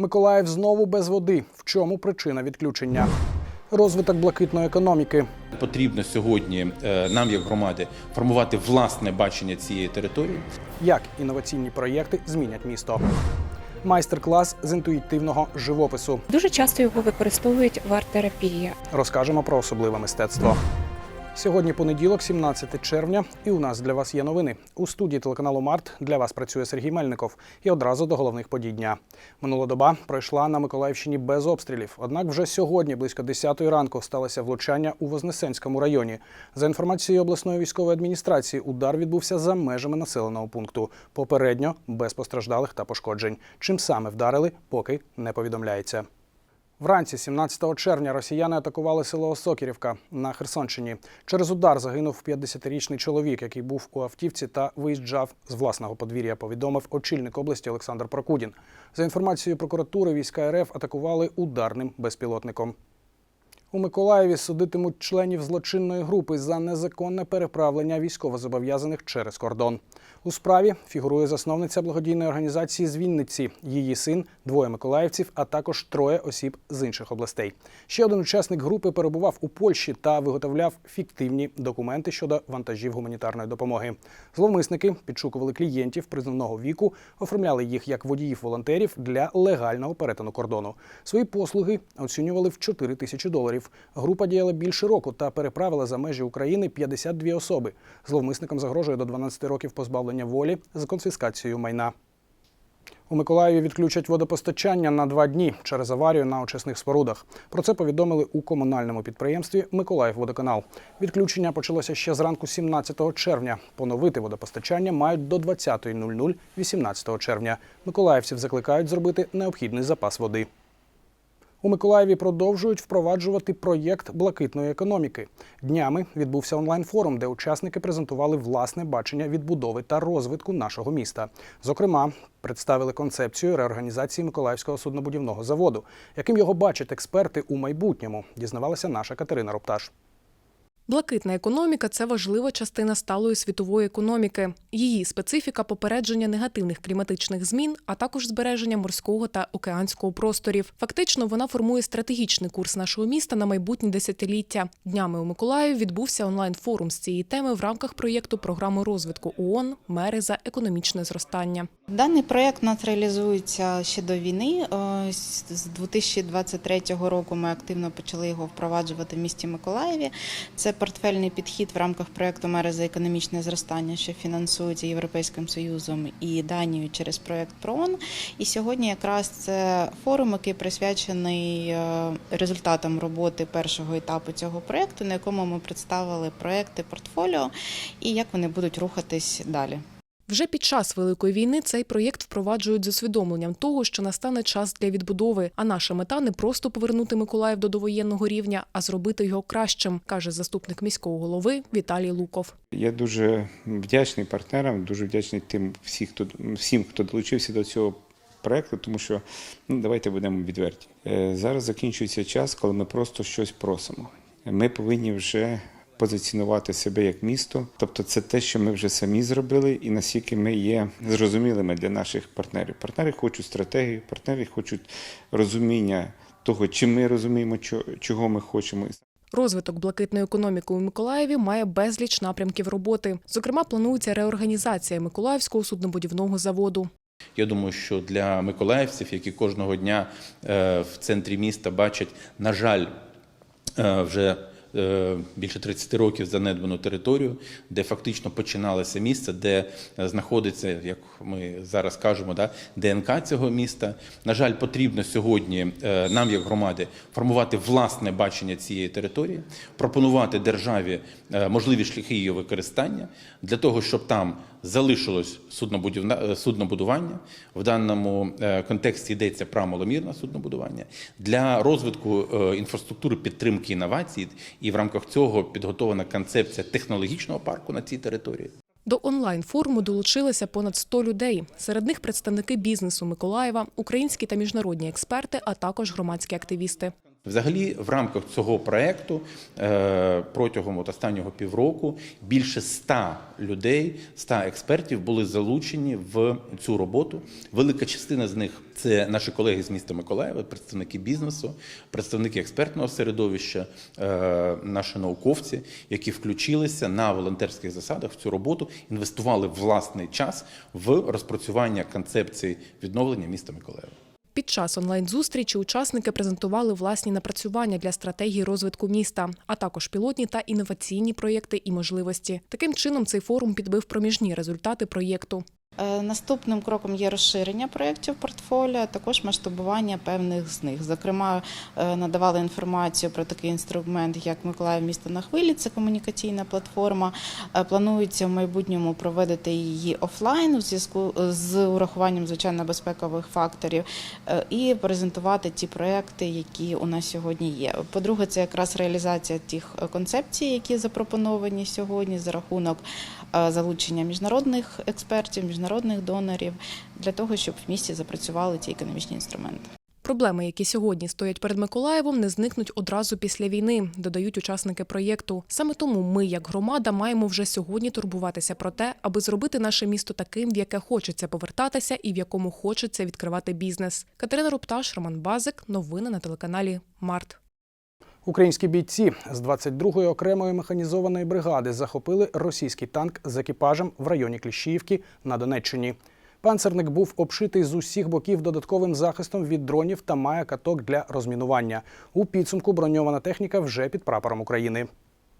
Миколаїв знову без води. В чому причина відключення? Розвиток блакитної економіки. Потрібно сьогодні е, нам, як громади, формувати власне бачення цієї території. Як інноваційні проєкти змінять місто? Майстер-клас з інтуїтивного живопису. Дуже часто його використовують в арт-терапії. Розкажемо про особливе мистецтво. Сьогодні понеділок, 17 червня, і у нас для вас є новини. У студії телеканалу Март для вас працює Сергій Мельников. І одразу до головних подій дня. Минула доба пройшла на Миколаївщині без обстрілів. Однак вже сьогодні, близько 10 ранку, сталося влучання у Вознесенському районі. За інформацією обласної військової адміністрації, удар відбувся за межами населеного пункту. Попередньо без постраждалих та пошкоджень. Чим саме вдарили, поки не повідомляється. Вранці 17 червня росіяни атакували село Сокірівка на Херсонщині. Через удар загинув 50-річний чоловік, який був у автівці та виїжджав з власного подвір'я. Повідомив очільник області Олександр Прокудін. За інформацією прокуратури, війська РФ атакували ударним безпілотником. У Миколаєві судитимуть членів злочинної групи за незаконне переправлення військовозобов'язаних через кордон. У справі фігурує засновниця благодійної організації з Вінниці, її син, двоє миколаївців, а також троє осіб з інших областей. Ще один учасник групи перебував у Польщі та виготовляв фіктивні документи щодо вантажів гуманітарної допомоги. Зловмисники підшукували клієнтів призовного віку, оформляли їх як водіїв-волонтерів для легального перетину кордону. Свої послуги оцінювали в 4 тисячі доларів. Група діяла більше року та переправила за межі України 52 особи. Зловмисникам загрожує до 12 років позбавлення волі з конфіскацією майна. У Миколаєві відключать водопостачання на два дні через аварію на очисних спорудах. Про це повідомили у комунальному підприємстві Миколаївводоканал. Відключення почалося ще зранку 17 червня. Поновити водопостачання мають до 20.00 18 червня. Миколаївців закликають зробити необхідний запас води. У Миколаєві продовжують впроваджувати проєкт блакитної економіки. Днями відбувся онлайн-форум, де учасники презентували власне бачення відбудови та розвитку нашого міста. Зокрема, представили концепцію реорганізації Миколаївського суднобудівного заводу, яким його бачать експерти у майбутньому. Дізнавалася наша Катерина Рупташ. Блакитна економіка це важлива частина сталої світової економіки. Її специфіка попередження негативних кліматичних змін, а також збереження морського та океанського просторів. Фактично, вона формує стратегічний курс нашого міста на майбутні десятиліття. Днями у Миколаєві відбувся онлайн-форум з цієї теми в рамках проєкту програми розвитку ООН Мери за економічне зростання. Даний проект у нас реалізується ще до війни. Е, З 2023 року ми активно почали його впроваджувати в місті Миколаєві. Це портфельний підхід в рамках проекту Мери за економічне зростання, що фінансується Європейським Союзом і Данією через проект ПРООН. І сьогодні якраз це форум, який присвячений е, результатам роботи першого етапу цього проекту, на якому ми представили проекти портфоліо і як вони будуть рухатись далі. Вже під час великої війни цей проєкт впроваджують з усвідомленням того, що настане час для відбудови. А наша мета не просто повернути Миколаїв до довоєнного рівня, а зробити його кращим, каже заступник міського голови Віталій Луков. Я дуже вдячний партнерам, дуже вдячний тим всіх, хто всім, хто долучився до цього проекту, тому що ну давайте будемо відверті. Е, Зараз закінчується час, коли ми просто щось просимо. Ми повинні вже позиціонувати себе як місто, тобто це те, що ми вже самі зробили, і наскільки ми є зрозумілими для наших партнерів. Партнери хочуть стратегію, партнери хочуть розуміння того, чи ми розуміємо, чого ми хочемо. Розвиток блакитної економіки у Миколаєві має безліч напрямків роботи. Зокрема, планується реорганізація Миколаївського суднобудівного заводу. Я думаю, що для миколаївців, які кожного дня е, в центрі міста бачать, на жаль, е, вже більше 30 років занедбану територію, де фактично починалося місце, де е, знаходиться, як ми зараз кажемо, да, ДНК цього міста. На жаль, потрібно сьогодні е, нам, як громади, формувати власне бачення цієї території, пропонувати державі е, можливі шляхи її використання для того, щоб там залишилось е, суднобудування. В даному е, контексті йдеться про маломірне суднобудування для розвитку е, інфраструктури підтримки інновацій, і в рамках цього підготовлена концепція технологічного парку на цій території. До онлайн-форуму долучилися понад 100 людей. Серед них представники бізнесу Миколаєва, українські та міжнародні експерти, а також громадські активісти. Взагалі, в рамках цього проекту е, протягом от останнього півроку більше ста людей, ста експертів були залучені в цю роботу. Велика частина з них це наші колеги з міста Миколаєва, представники бізнесу, представники експертного середовища, е, наші науковці, які включилися на волонтерських засадах в цю роботу, інвестували власний час в розпрацювання концепції відновлення міста Миколаєва. Під час онлайн-зустрічі учасники презентували власні напрацювання для стратегії розвитку міста, а також пілотні та інноваційні проєкти і можливості. Таким чином, цей форум підбив проміжні результати проєкту. Е, Наступним кроком є розширення проєктів портфоліо, також масштабування певних з них. Зокрема, е, надавали інформацію про такий інструмент, як Миколаїв місто на хвилі. Це комунікаційна платформа. Е, Планується в майбутньому проводити її офлайн у зв'язку з урахуванням звичайно безпекових факторів і презентувати ті проекти, які у нас сьогодні є. По-друге, це якраз реалізація тих концепцій, які запропоновані сьогодні за рахунок залучення міжнародних експертів, міжнародних донорів для того, щоб в місті запрацювали ці економічні інструменти. Проблеми, які сьогодні стоять перед Миколаєвом, не зникнуть одразу після війни, додають учасники проєкту. Саме тому ми, як громада, маємо вже сьогодні турбуватися про те, аби зробити наше місто таким, в яке хочеться повертатися і в якому хочеться відкривати бізнес. Катерина Рупташ, Роман Базик. Новини на телеканалі Март. Українські бійці з 22-ї окремої механізованої бригади захопили російський танк з екіпажем в районі Кліщіївки на Донеччині. Панцерник був обшитий з усіх боків додатковим захистом від дронів та має каток для розмінування. У підсумку броньована техніка вже під прапором України.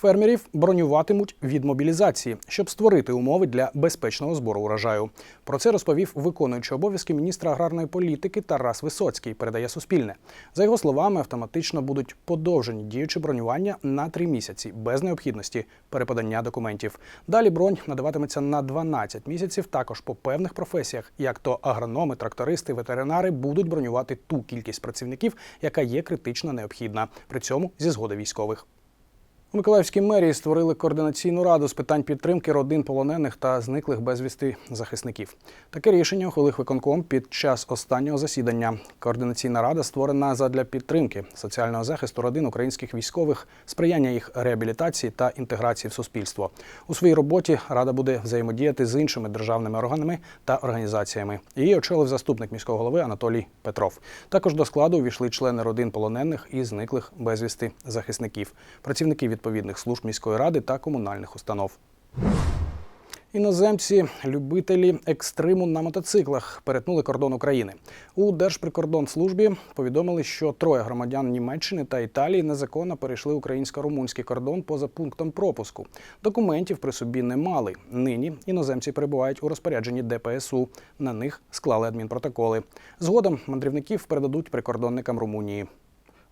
Фермерів бронюватимуть від мобілізації, щоб створити умови для безпечного збору урожаю. Про це розповів виконуючий обов'язки міністра аграрної політики Тарас Висоцький. Передає Суспільне. За його словами, автоматично будуть подовжені діючі бронювання на три місяці без необхідності переподання документів. Далі бронь надаватиметься на 12 місяців. Також по певних професіях, як то агрономи, трактористи, ветеринари, будуть бронювати ту кількість працівників, яка є критично необхідна. При цьому зі згоди військових. У Миколаївській мерії створили координаційну раду з питань підтримки родин полонених та зниклих безвісти захисників. Таке рішення ухвалив виконком під час останнього засідання. Координаційна рада створена задля підтримки соціального захисту родин українських військових, сприяння їх реабілітації та інтеграції в суспільство. У своїй роботі рада буде взаємодіяти з іншими державними органами та організаціями. Її очолив заступник міського голови Анатолій Петров. Також до складу увійшли члени родин полонених і зниклих безвісти захисників, працівники відповідних служб міської ради та комунальних установ. Іноземці, любителі екстриму на мотоциклах, перетнули кордон України. У Держприкордонслужбі повідомили, що троє громадян Німеччини та Італії незаконно перейшли українсько-румунський кордон поза пунктом пропуску. Документів при собі не мали. Нині іноземці перебувають у розпорядженні ДПСУ. На них склали адмінпротоколи. Згодом мандрівників передадуть прикордонникам Румунії.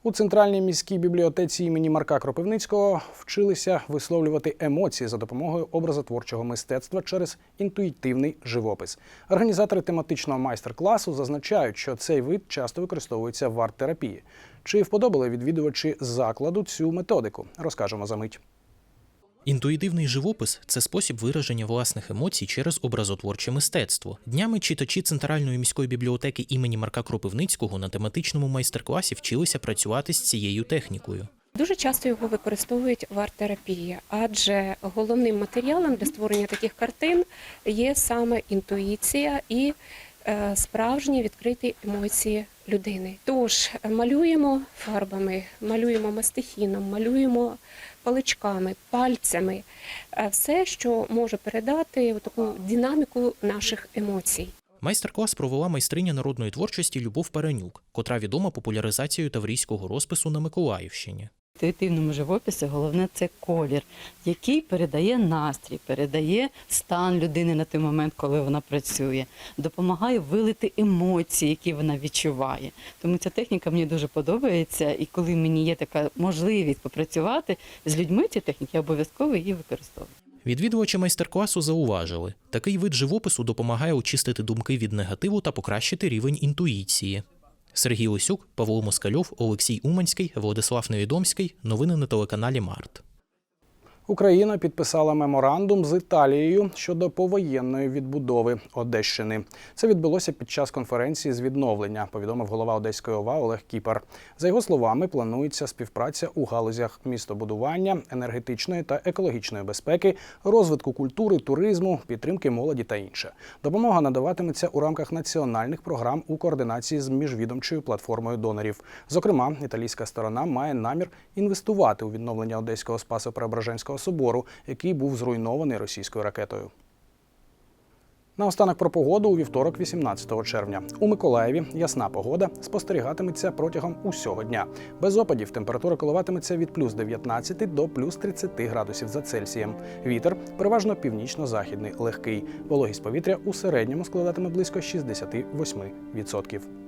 У центральній міській бібліотеці імені Марка Кропивницького вчилися висловлювати емоції за допомогою образотворчого мистецтва через інтуїтивний живопис. Організатори тематичного майстер-класу зазначають, що цей вид часто використовується в арт-терапії. Чи вподобали відвідувачі закладу цю методику? Розкажемо за мить. Інтуїтивний живопис це спосіб вираження власних емоцій через образотворче мистецтво. Днями читачі Центральної міської бібліотеки імені Марка Кропивницького на тематичному майстер-класі вчилися працювати з цією технікою. Дуже часто його використовують в арт-терапії, адже головним матеріалом для створення таких картин є саме інтуїція і справжні відкриті емоції людини. Тож е, малюємо фарбами, малюємо мастихіном, малюємо паличками, пальцями, е, все, що може передати таку динаміку наших емоцій. Майстер-клас провела майстриня народної творчості Любов Паранюк, котра відома популяризацією таврійського розпису на Миколаївщині. Інтуїтивному живописі головне це колір, який передає настрій, передає стан людини на той момент, коли вона працює, допомагає вилити емоції, які вона відчуває. Тому ця техніка мені дуже подобається, і коли мені є така можливість попрацювати з людьми цієї техніки, я обов'язково її використовую. Відвідувачі майстер-класу зауважили, такий вид живопису допомагає очистити думки від негативу та покращити рівень інтуїції. Сергій Лисюк, Павло Москальов, Олексій Уманський, Владислав Невідомський. Новини на телеканалі Март. Україна підписала меморандум з Італією щодо повоєнної відбудови Одещини. Це відбулося під час конференції з відновлення, повідомив голова Одеської ОВА Олег Кіпер. За його словами, планується співпраця у галузях містобудування, енергетичної та екологічної безпеки, розвитку культури, туризму, підтримки молоді та інше. Допомога надаватиметься у рамках національних програм у координації з міжвідомчою платформою донорів. Зокрема, італійська сторона має намір інвестувати у відновлення Одеського Спасо-Преображенського собору, який був зруйнований російською ракетою. Наостанок про погоду у вівторок, 18 червня. У Миколаєві ясна погода спостерігатиметься протягом усього дня. Без опадів температура коливатиметься від плюс 19 до плюс 30 градусів за Цельсієм. Вітер переважно північно-західний, легкий. Вологість повітря у середньому складатиме близько 68%.